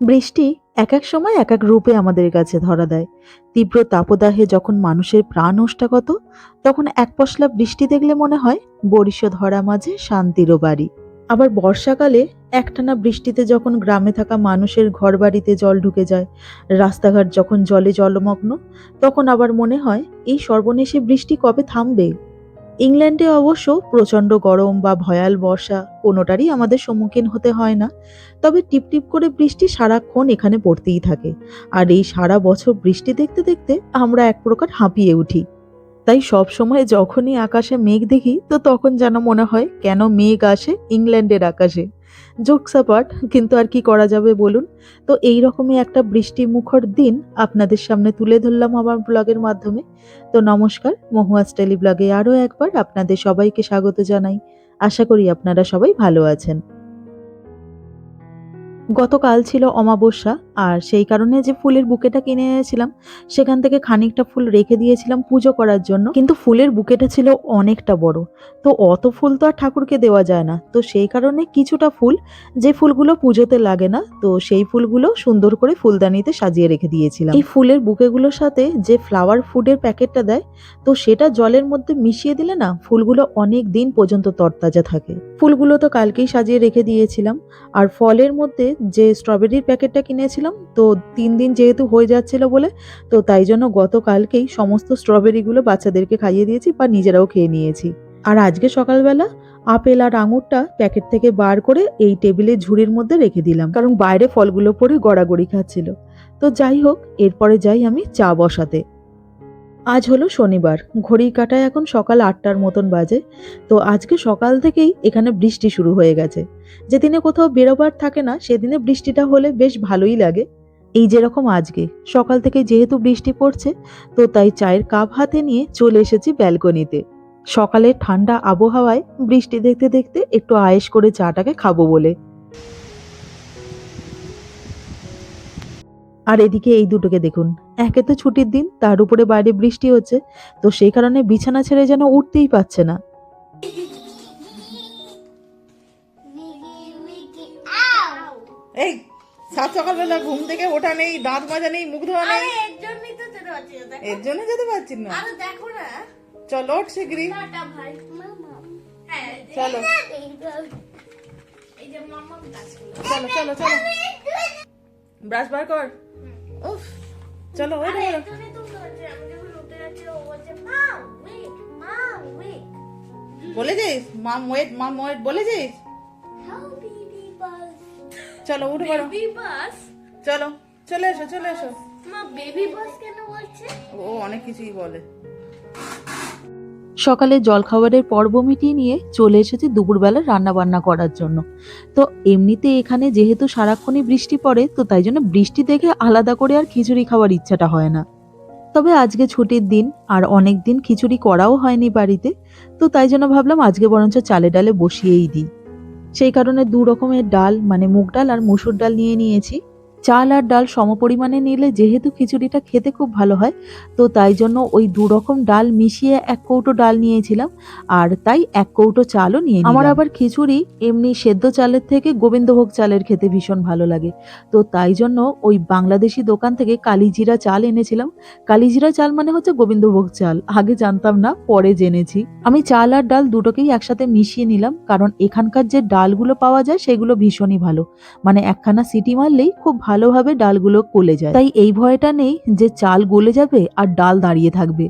বৃষ্টি এক এক সময় এক এক রূপে আমাদের কাছে ধরা দেয়। তীব্র তাপদাহে যখন মানুষের প্রাণ ওষ্ঠাগত তখন এক পশলা বৃষ্টি দেখলে মনে হয় বরিশ ধরা মাঝে শান্তিরও বাড়ি। আবার বর্ষাকালে একটানা বৃষ্টিতে যখন গ্রামে থাকা মানুষের ঘরবাড়িতে জল ঢুকে যায়, রাস্তাঘাট যখন জলে জলমগ্ন, তখন আবার মনে হয়, এই সর্বনেশে বৃষ্টি কবে থামবে? ইংল্যান্ডে অবশ্য প্রচণ্ড গরম বা ভয়াল বর্ষা কোনোটারই আমাদের সম্মুখীন হতে হয় না। তবে টিপটিপ করে বৃষ্টি সারাক্ষণ এখানে পড়তেই থাকে। আর এই সারা বছর বৃষ্টি দেখতে দেখতে আমরা এক প্রকার হাঁপিয়ে উঠি। তাই সব সময় যখনই আকাশে মেঘ দেখি, তো তখন যেন মনে হয়, কেন মেঘ আসে ইংল্যান্ডের আকাশে। জোকসাপাট কিন্তু আর কি করা যাবে বলুন? তো এই রকমই একটা বৃষ্টি মুখর দিন আপনাদের সামনে তুলে ধরলাম আমার ব্লগের মাধ্যমে। তো নমস্কার, মহুয়া স্টাইলি ব্লগে আরও একবার আপনাদের সবাইকে স্বাগত জানাই। আশা করি আপনারা সবাই ভালো আছেন। গতকাল ছিল অমাবস্যা, আর সেই কারণে যে ফুলের বুকেটা কিনে এনেছিলাম, সেখান থেকে খানিকটা ফুল রেখে দিয়েছিলাম পুজো করার জন্য। কিন্তু ফুলের বুকেটা ছিল অনেকটা বড়। তো অত ফুল তো আর ঠাকুরকে দেওয়া যায় না। তো সেই কারণে কিছুটা ফুল, যে ফুলগুলো পুজোতে লাগে না, তো সেই ফুলগুলো সুন্দর করে ফুলদানিতে সাজিয়ে রেখে দিয়েছিলাম। এই ফুলের বুকেগুলোর সাথে যে ফ্লাওয়ার ফুডের প্যাকেটটা দেয়, তো সেটা জলের মধ্যে মিশিয়ে দিলে না, ফুলগুলো অনেক দিন পর্যন্ত তরতাজা থাকে। ফুলগুলো তো কালকেই সাজিয়ে রেখে দিয়েছিলাম, আর ফলের মধ্যে যে স্ট্রবেরির প্যাকেটটা কিনেছিলাম, তো তিন দিন যেহেতু হয়ে যাচ্ছিল বলে, তো তাই জন্য গতকালকেই সমস্ত স্ট্রবেরিগুলো বাচ্চাদেরকে খাইয়ে দিয়েছি বা নিজেরাও খেয়ে নিয়েছি। আর আজকে সকালবেলা আপেল আর আঙুরটা প্যাকেট থেকে বার করে এই টেবিলের ঝুড়ির মধ্যে রেখে দিলাম, কারণ বাইরে ফলগুলো পরে গড়াগড়ি খাচ্ছিল। তো যাই হোক, এরপরে যাই আমি চা বসাতে। আজ হলো শনিবার ঘড়ি কাটায় এখন সকাল আটটার মতন বাজে, তো আজকে সকাল থেকেই এখানে বৃষ্টি শুরু হয়ে গেছে। যেদিনে কোথাও বেরোবার থাকে না, সেদিনে বৃষ্টিটা হলে বেশ ভালোই লাগে। এই যেরকম আজকে, সকাল থেকে যেহেতু বৃষ্টি পড়ছে, তো তাই চায়ের কাপ হাতে নিয়ে চলে এসেছি ব্যালকনিতে। সকালের ঠান্ডা আবহাওয়ায় বৃষ্টি দেখতে দেখতে একটু আয়েস করে চাটাকে খাব বলে। আর এদিকে এই দুটোকে দেখুন। একে তো ছুটির দিন তার উপরে বাইরে বৃষ্টি হচ্ছে তো সেই কারণে বিছানা ছেড়ে যেন উঠতেই পারছে না। এই সাত সকালবেলা ঘুম থেকে ওঠা নেই দাঁত মাজা নেই মুখ ধোয়া নেই। এর জন্যই তো যেতে পারছি না দেখো। এর জন্য যেতে পারছি না। দেখো না। চলো ওঠ শিগগিরি টাটা ভাই মামা হ্যাঁ চলো। এই যে মামা গাছগুলো চলো চলো চলো। ব্রাশ বার কর। উফ চলো ওই দেখো। ও বলছে মা ওয়েট মা ওয়েট বেবি বাস চলো উঠে পড়ো। চলো চলে এসো চলে এসো। মা বেবি বাস কেন বলছে? ও অনেক কিছুই বলে। সকালে জলখাবারের পর্ব মিটিয়ে নিয়ে চলে এসেছি দুপুরবেলা রান্না বান্না করার জন্য। তো এমনিতে এখানে যেহেতু সারাক্ষণই বৃষ্টি পড়ে, তো তাই জন্য বৃষ্টি দেখে আলাদা করে আর খিচুড়ি খাওয়ার ইচ্ছাটা হয় না। তবে আজকে ছুটির দিন আর অনেক দিন খিচুড়ি করাও হয়নি বাড়িতে, তো তাই জন্য ভাবলাম আজকে বরঞ্চ চালে ডালে বসিয়েই দিই। সেই কারণে দু রকমের ডাল মানে মুগ ডাল আর মুসুর ডাল নিয়ে নিয়েছি। চাল আর ডাল সমপরিমাণে নিলে যেহেতু খিচুড়িটা খেতে খুব ভালো হয়, তো তাই জন্য ওই দু রকম ডাল মিশিয়ে এক কৌটো ডাল নিয়েছিলাম, আর তাই এক কৌটো চালও নিয়ে আমার আবার খিচুড়ি এমনি সেদ্ধ চালের থেকে গোবিন্দভোগ চালের খেতে ভীষণ ভালো লাগে, তো তাই জন্য ওই বাংলাদেশি দোকান থেকে কালিজিরা চাল এনেছিলাম। কালিজিরা চাল মানে হচ্ছে গোবিন্দভোগ চাল, আগে জানতাম না, পরে জেনেছি। আমি চাল আর ডাল দুটোকেই একসাথে মিশিয়ে নিলাম, কারণ এখানকার যে ডালগুলো পাওয়া যায় সেগুলো ভীষণই ভালো মানে একখানা সিটি মারলেই খুব ভালোভাবে ডালগুলো গলে যায়। তাই এই ভয়টা নেই যে চাল গলে যাবে আর ডাল দাঁড়িয়ে থাকবে।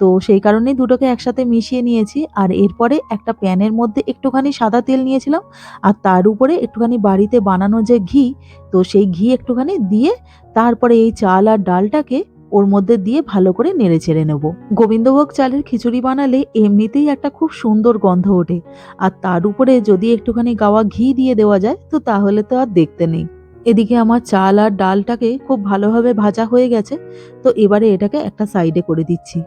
তো সেই কারণেই দুটোকে একসাথে মিশিয়ে নিয়েছি আর এরপরে একটা প্যানের মধ্যে একটুখানি সাদা তেল নিয়েছিলাম আর তার উপরে একটুখানি বাড়িতে বানানো যে ঘি, তো সেই ঘি একটুখানি দিয়ে তারপরে এই চাল আর ডালটাকে ওর মধ্যে দিয়ে ভালো করে নেড়ে চেড়ে নেব। গোবিন্দভোগ চালের খিচুড়ি বানালে এমনিতেই একটা খুব সুন্দর গন্ধ ওঠে। আর তার উপরে যদি একটুখানি গাওয়া ঘি দিয়ে দেওয়া যায়, তো তাহলে তো আর দেখতে নেই। এদিকে আমার চাল আর ডালটাকে খুব ভালোভাবে ভাজা হয়ে গেছে, তো এবারে এটাকে একটা সাইডে করে দিচ্ছি।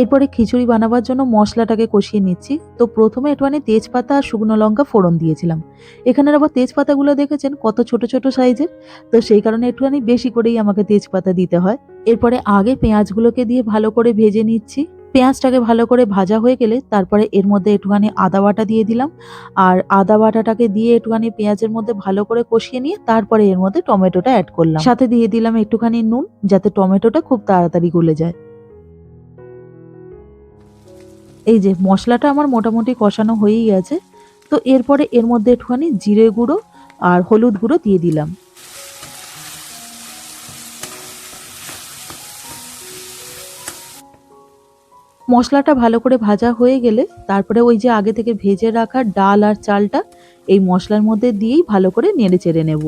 এরপরে খিচুড়ি বানাবার জন্য মশলাটাকে কষিয়ে নিচ্ছি, তো প্রথমে একটুখানি তেজপাতা আর শুকনো লঙ্কা ফোড়ন দিয়েছিলাম। এখানের আবার তেজপাতাগুলো দেখেছেন কত ছোট ছোট সাইজের, তো সেই কারণে একটুখানি বেশি করেই আমাকে তেজপাতা দিতে হয়। এরপরে আগে পেঁয়াজগুলোকে দিয়ে ভালো করে ভেজে নিচ্ছি। পেঁয়াজটাকে ভালো করে ভাজা হয়ে গেলে তারপরে এর মধ্যে একটুখানি আদা বাটা দিয়ে দিলাম। আর আদা বাটাটাকে দিয়ে একটুখানি পেঁয়াজের মধ্যে ভালো করে কষিয়ে নিয়ে তারপরে এর মধ্যে টমেটোটা অ্যাড করলাম। সাথে দিয়ে দিলাম একটুখানি নুন যাতে টমেটোটা খুব তাড়াতাড়ি গলে যায়। এই যে মশলাটা আমার মোটামুটি কষানো হয়েই গেছে। তো এরপরে এর মধ্যে একটুখানি জিরে গুঁড়ো আর হলুদ গুঁড়ো দিয়ে দিলাম। মশলাটা ভালো করে ভাজা হয়ে গেলে তারপরে ওই যে আগে থেকে ভেজে রাখা ডাল আর চালটা এই মশলার মধ্যে দিয়েই ভালো করে নেড়ে চেড়ে নেব।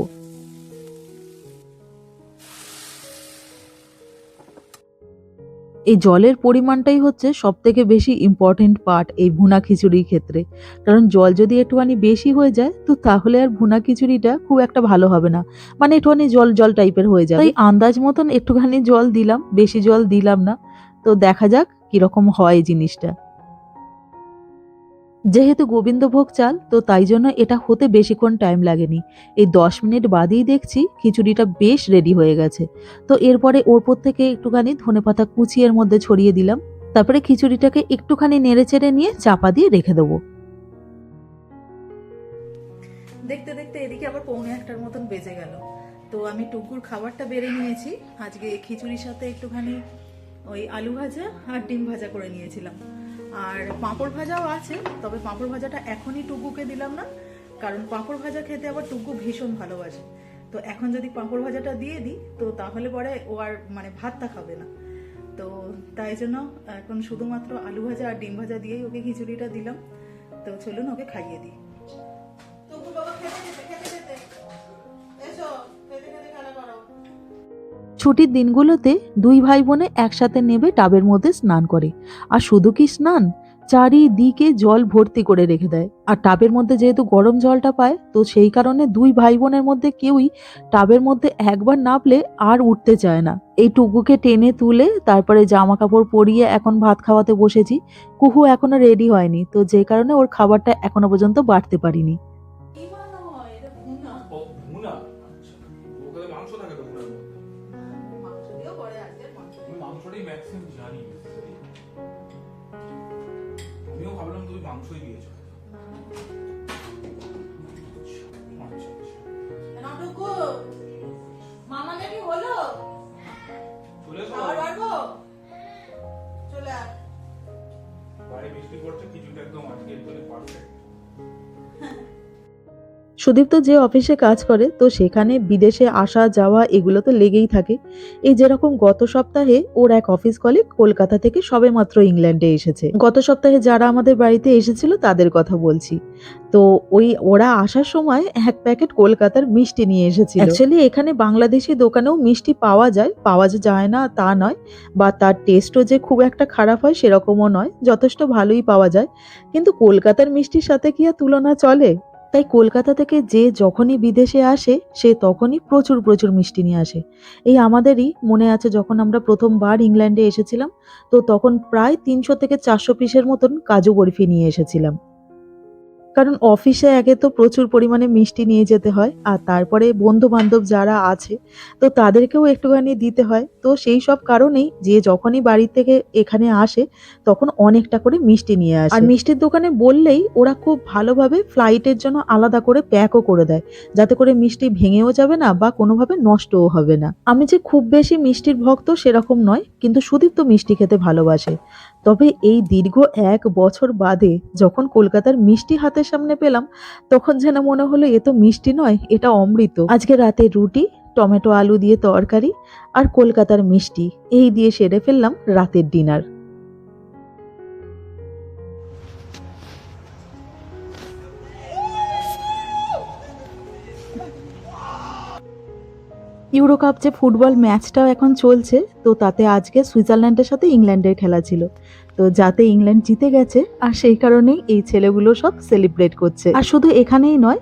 এই জলের পরিমাণটাই হচ্ছে সব থেকে বেশি ইম্পর্টেন্ট পার্ট এই ভুনা খিচুড়ির ক্ষেত্রে। কারণ জল যদি একটুখানি বেশি হয়ে যায়, তো তাহলে আর ভুনা খিচুড়িটা খুব একটা ভালো হবে না। মানে একটুখানি জল জল টাইপের হয়ে যায় তাই আন্দাজ মতন একটুখানি জল দিলাম, বেশি জল দিলাম না। তো দেখা যাক কীরকম হয় জিনিসটা। যেহেতু গোবিন্দভোগ চাল, তো তাই জন্য এটা হতে বেশিক্ষণ টাইম লাগেনি। এই দশ মিনিট বাদেই দেখছি খিচুড়িটা বেশ রেডি হয়ে গেছে। তো এরপরে ওপর থেকে একটুখানি ধনেপাতা কুচি এর মধ্যে ছড়িয়ে দিলাম। তারপরে খিচুড়িটাকে একটুখানি নেড়ে চেড়ে নিয়ে চাপা দিয়ে রেখে দেবো। দেখতে দেখতে এদিকে আবার পৌনে একটার মতন বেজে গেল। তো আমি টুকুর খাবারটা বেড়ে নিয়েছি। আজকে খিচুড়ির সাথে একটুখানি ওই আলু ভাজা আর ডিম ভাজা করে নিয়েছিলাম। আর পাঁপড় ভাজাও আছে, তবে পাঁপড় ভাজাটা এখনই টুকুকে দিলাম না, কারণ পাঁপড় ভাজা খেতে আবার টুকু ভীষণ ভালোবাসে। তো এখন যদি পাঁপড় ভাজাটা দিয়ে দিই, তো তাহলে পরে ও আর মানে ভাতটা খাবে না। তো তাই জন্য এখন শুধুমাত্র আলু ভাজা আর ডিম ভাজা দিয়েই ওকে খিচুড়িটা দিলাম। তো চলুন ওকে খাইয়ে দিই। টুকু বাবা খেতে ছুটির দিনগুলোতে দুই ভাই বোনে একসাথে নেবে টাবের মধ্যে স্নান করে। আর শুধু কি স্নান? চারিদিকে জল ভর্তি করে রেখে দেয়। আর টাবের মধ্যে যেহেতু গরম জলটা পায়, তো সেই কারণে দুই ভাই বোনের মধ্যে কেউই টাবের মধ্যে একবার নামলে আর উঠতে চায় না। এই টুকুকে টেনে তুলে তারপরে জামা কাপড় পরিয়ে এখন ভাত খাওয়াতে বসেছি। কুহু এখনও রেডি হয়নি, তো যে কারণে ওর খাবারটা এখনও পর্যন্ত বাড়তে পারিনি। মাংসই দিয়েছ আচ্ছা আচ্ছা। মামা নাকি হলো? চলে এসো। খাবার পারব চলে আয়। বাড়ি বৃষ্টি পড়ছে কিছুটা একদম আজকে একদম পারফেক্ট সুদীপ্ত যে অফিসে কাজ করে, তো সেখানে বিদেশে আসা, যাওয়া এগুলো তো লেগেই থাকে। এই যেরকম গত সপ্তাহে ওর এক অফিস কলিগ কলকাতা থেকে সবেমাত্র ইংল্যান্ডে এসেছে। গত সপ্তাহে যারা আমাদের বাড়িতে এসেছিল, তাদের কথা বলছি। তো ওই ওরা আসার সময় এক প্যাকেট কলকাতার মিষ্টি নিয়ে এসেছিল। অ্যাকচুয়ালি এখানে বাংলাদেশি দোকানেও মিষ্টি পাওয়া যায়। পাওয়া যায় না তা নয়। বা তার টেস্টও যে খুব একটা খারাপ হয়, সেরকমও নয়। যথেষ্ট ভালোই পাওয়া যায়। কিন্তু কলকাতার মিষ্টির সাথে কি আর তুলনা চলে? তাই কলকাতা থেকে যে যখনই বিদেশে আসে, সে তখনই প্রচুর প্রচুর মিষ্টি নিয়ে আসে। এই আমাদেরই মনে আছে যখন আমরা প্রথমবার ইংল্যান্ডে এসেছিলাম, তো তখন প্রায় তিনশো থেকে চারশো পিসের মতন কাজু বরফি নিয়ে এসেছিলাম। কারণ অফিসে আগে তো প্রচুর পরিমাণে মিষ্টি নিয়ে যেতে হয়, আর তারপরে বন্ধু বান্ধব যারা আছে, তো তাদেরকেও একটুখানি দিতে হয়। তো সেই সব কারণেই যে যখনই বাড়ি থেকে এখানে আসে, তখন অনেকটা করে মিষ্টি নিয়ে আসে। আর মিষ্টির দোকানে বললেই ওরা খুব ভালোভাবে ফ্লাইটের জন্য আলাদা করে প্যাকও করে দেয়, যাতে করে মিষ্টি ভেঙেও যাবে না বা কোনোভাবে নষ্টও হবে না। আমি যে খুব বেশি মিষ্টির ভক্ত সেরকম নয়, কিন্তু সুদীপ তো মিষ্টি খেতে ভালোবাসে। তবে এই দীর্ঘ এক বছর বাদে যখন কলকাতার মিষ্টি হাতের সামনে পেলাম, তখন যেন মনে হলো এ তো মিষ্টি নয়, এটা অমৃত। আজকে রাতে রুটি, টমেটো আলু দিয়ে তরকারি আর কলকাতার মিষ্টি, এই দিয়ে সেরে ফেললাম রাতের ডিনার। ইউরো কাপ যে ফুটবল ম্যাচটাও এখন চলছে, তো তাতে আজকে সুইজারল্যান্ডের সাথে ইংল্যান্ডের খেলা ছিল। তো যাতে ইংল্যান্ড জিতে গেছে, আর সেই কারণেই এই ছেলেগুলো সব সেলিব্রেট করছে। আর শুধু এখানেই নয়,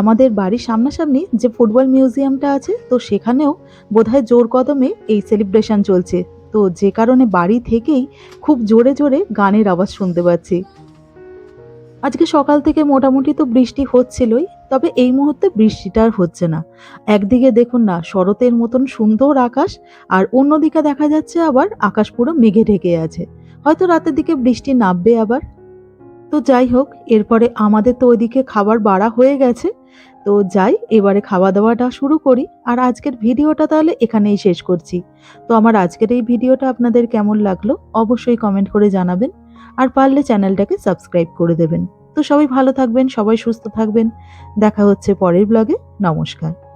আমাদের বাড়ির সামনাসামনি যে ফুটবল মিউজিয়ামটা আছে, তো সেখানেও বোধহয় জোর কদমে এই সেলিব্রেশন চলছে। তো যে কারণে বাড়ি থেকেই খুব জোরে জোরে গানের আওয়াজ শুনতে পাচ্ছি। আজকে সকাল থেকে মোটামুটি তো বৃষ্টি হচ্ছিলই, তবে এই মুহূর্তে বৃষ্টিটা আর হচ্ছে না। একদিকে দেখুন না, শরতের মতন সুন্দর আকাশ, আর অন্যদিকে দেখা যাচ্ছে আবার আকাশ পুরো মেঘে ঢেকে আছে। হয়তো রাতের দিকে বৃষ্টি নামবে আবার। তো যাই হোক, এরপরে আমাদের তো ওইদিকে খাবার বাড়া হয়ে গেছে। তো যাই, এবারে খাওয়া দাওয়াটা শুরু করি। আর আজকের ভিডিওটা তাহলে এখানেই শেষ করছি। তো আমার আজকের এই ভিডিওটা আপনাদের কেমন লাগল, অবশ্যই কমেন্ট করে জানাবেন। আর পারলে চ্যানেলটাকে সাবস্ক্রাইব করে দেবেন। তো সবাই ভালো থাকবেন, সবাই সুস্থ থাকবেন। দেখা হচ্ছে পরের ব্লগে। নমস্কার।